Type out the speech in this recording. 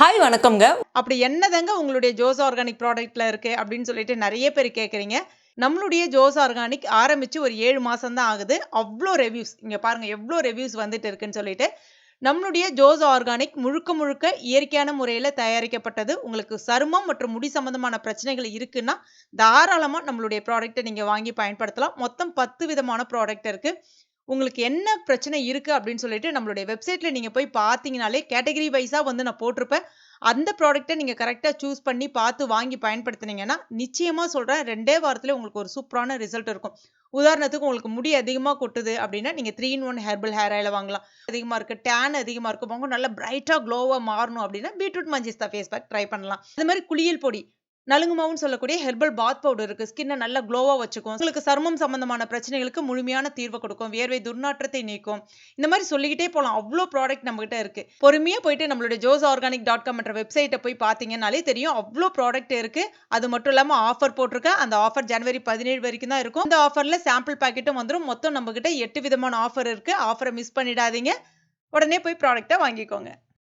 Hi வணக்கம்ங்க. அப்படி என்னதாங்க உங்களுடைய ஜோஸ் ஆர்கானிக் ப்ராடக்ட்ல இருக்கு அப்படின்னு சொல்லிட்டு நிறைய பேர் கேட்குறீங்க நம்மளுடைய ஜோஸ் ஆர்கானிக் ஆரம்பிச்சு ஒரு ஏழு மாசம் தான் ஆகுது. அவ்வளோ ரிவ்யூஸ் இங்க பாருங்க எவ்வளோ ரிவ்யூஸ் வந்துட்டு இருக்குன்னு சொல்லிட்டு. நம்மளுடைய ஜோஸ் ஆர்கானிக் முழுக்க முழுக்க இயற்கையான முறையில் தயாரிக்கப்பட்டது. உங்களுக்கு சருமம் மற்றும் முடி சம்பந்தமான பிரச்சனைகள் இருக்குன்னா தாராளமாக நம்மளுடைய ப்ராடக்ட்டை நீங்கள் வாங்கி பயன்படுத்தலாம். மொத்தம் பத்து விதமான ப்ராடக்ட் இருக்கு. உங்களுக்கு என்ன பிரச்சனை இருக்குது அப்படின்னு சொல்லிட்டு நம்மளுடைய வெப்சைட்டில் நீங்கள் போய் பார்த்தீங்கனாலே கேட்டகரி வைஸாக வந்து நான் போட்டிருப்பேன். அந்த ப்ராடக்ட்டை நீங்கள் கரெக்டாக சூஸ் பண்ணி பார்த்து வாங்கி பயன்படுத்தினீங்கன்னா நிச்சயமாக சொல்கிறேன் ரெண்டே வாரத்தில் உங்களுக்கு ஒரு சூப்பரான ரிசல்ட் இருக்கும். உதாரணத்துக்கு உங்களுக்கு முடி அதிகமாக கொட்டுது அப்படின்னா நீங்கள் three in one herbal hair oil வாங்கலாம். அதிகமாக இருக்குது டேன் அதிகமாக இருக்கும் உங்க நல்லா பிரைட்டாக க்ளோவாக மாறணும் அப்படின்னா பீட்ரூட் மஞ்சிஸ்தா ஃபேஸ் பேக் ட்ரை பண்ணலாம். அது மாதிரி குளியல் பொடி நலுங்குமாவும் சொல்லக்கூடிய ஹெர்பல் பாத் பவுடர் இருக்கு. ஸ்கின்னை நல்லா க்ளோவாக வச்சுக்கும். உங்களுக்கு சருமம் சம்பந்தமான பிரச்சனைகளுக்கு முழுமையான தீர்வு கொடுக்கும். வியர்வை துர்நாற்றத்தை நீக்கும். இந்த மாதிரி சொல்லிக்கிட்டே போகலாம் அவ்வளோ ப்ராடக்ட் நம்மகிட்ட இருக்கு. பொறுமையா போயிட்டு நம்மளுடைய ஜோஸ் ஆர்கானிக் டாட் காம் என்ற வெப்சைட்டை போய் பார்த்தீங்கன்னாலே தெரியும். அவ்வளோ ப்ராடக்ட் இருக்கு. அது மட்டும் இல்லாமல் ஆஃபர் போட்டிருக்கேன். அந்த ஆஃபர் ஜனவரி பதினேழு வரைக்கும் தான் இருக்கும். அந்த ஆஃபர்ல சாம்பிள் பாக்கெட்டும் வந்துடும் மொத்தம் நம்ம கிட்ட எட்டு விதமான ஆஃபர் இருக்கு. ஆஃபரை மிஸ் பண்ணிடாதீங்க. உடனே போய் ப்ராடக்டை வாங்கிக்கோங்க.